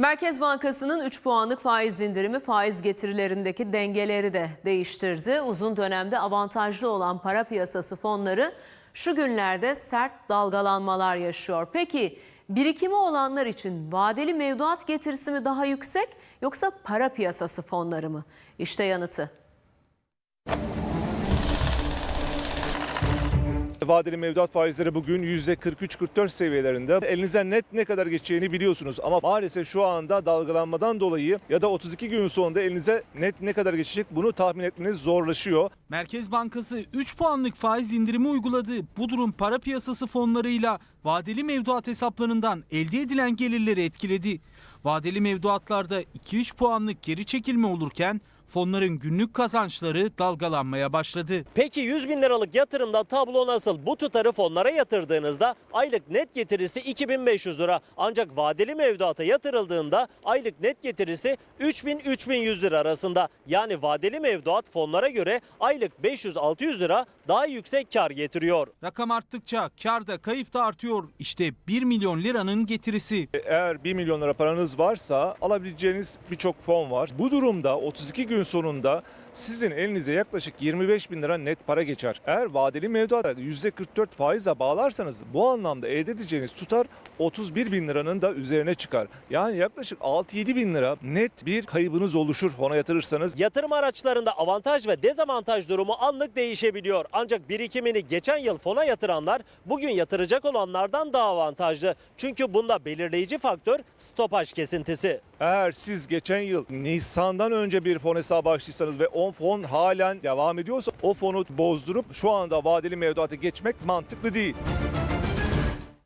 Merkez Bankası'nın 3 puanlık faiz indirimi faiz getirilerindeki dengeleri de değiştirdi. Uzun dönemde avantajlı olan para piyasası fonları şu günlerde sert dalgalanmalar yaşıyor. Peki birikimi olanlar için vadeli mevduat getirisi mi daha yüksek yoksa para piyasası fonları mı? İşte yanıtı. Vadeli mevduat faizleri bugün %43-44 seviyelerinde. Elinizden net ne kadar geçeceğini biliyorsunuz ama maalesef şu anda dalgalanmadan dolayı ya da 32 gün sonunda elinize net ne kadar geçecek bunu tahmin etmeniz zorlaşıyor. Merkez Bankası 3 puanlık faiz indirimi uyguladı. Bu durum para piyasası fonlarıyla vadeli mevduat hesaplarından elde edilen gelirleri etkiledi. Vadeli mevduatlarda 2-3 puanlık geri çekilme olurken fonların günlük kazançları dalgalanmaya başladı. Peki 100 bin liralık yatırımda tablo nasıl? Bu tutarı fonlara yatırdığınızda aylık net getirisi 2500 lira. Ancak vadeli mevduata yatırıldığında aylık net getirisi 3000-3100 lira arasında. Yani vadeli mevduat fonlara göre aylık 500-600 lira daha yüksek kar getiriyor. Rakam arttıkça kar da kayıp da artıyor. İşte 1 milyon liranın getirisi. Eğer 1 milyon lira paranız varsa alabileceğiniz birçok fon var. Bu durumda 32 gün sonunda sizin elinize yaklaşık 25 bin lira net para geçer. Eğer vadeli mevduata %44 faizle bağlarsanız bu anlamda elde edeceğiniz tutar 31 bin liranın da üzerine çıkar. Yani yaklaşık 6-7 bin lira net bir kaybınız oluşur fona yatırırsanız. Yatırım araçlarında avantaj ve dezavantaj durumu anlık değişebiliyor. Ancak birikimini geçen yıl fona yatıranlar bugün yatıracak olanlardan daha avantajlı. Çünkü bunda belirleyici faktör stopaj kesintisi. Eğer siz geçen yıl Nisan'dan önce bir fon hesabı açtıysanız ve o fon halen devam ediyorsa o fonu bozdurup şu anda vadeli mevduata geçmek mantıklı değil.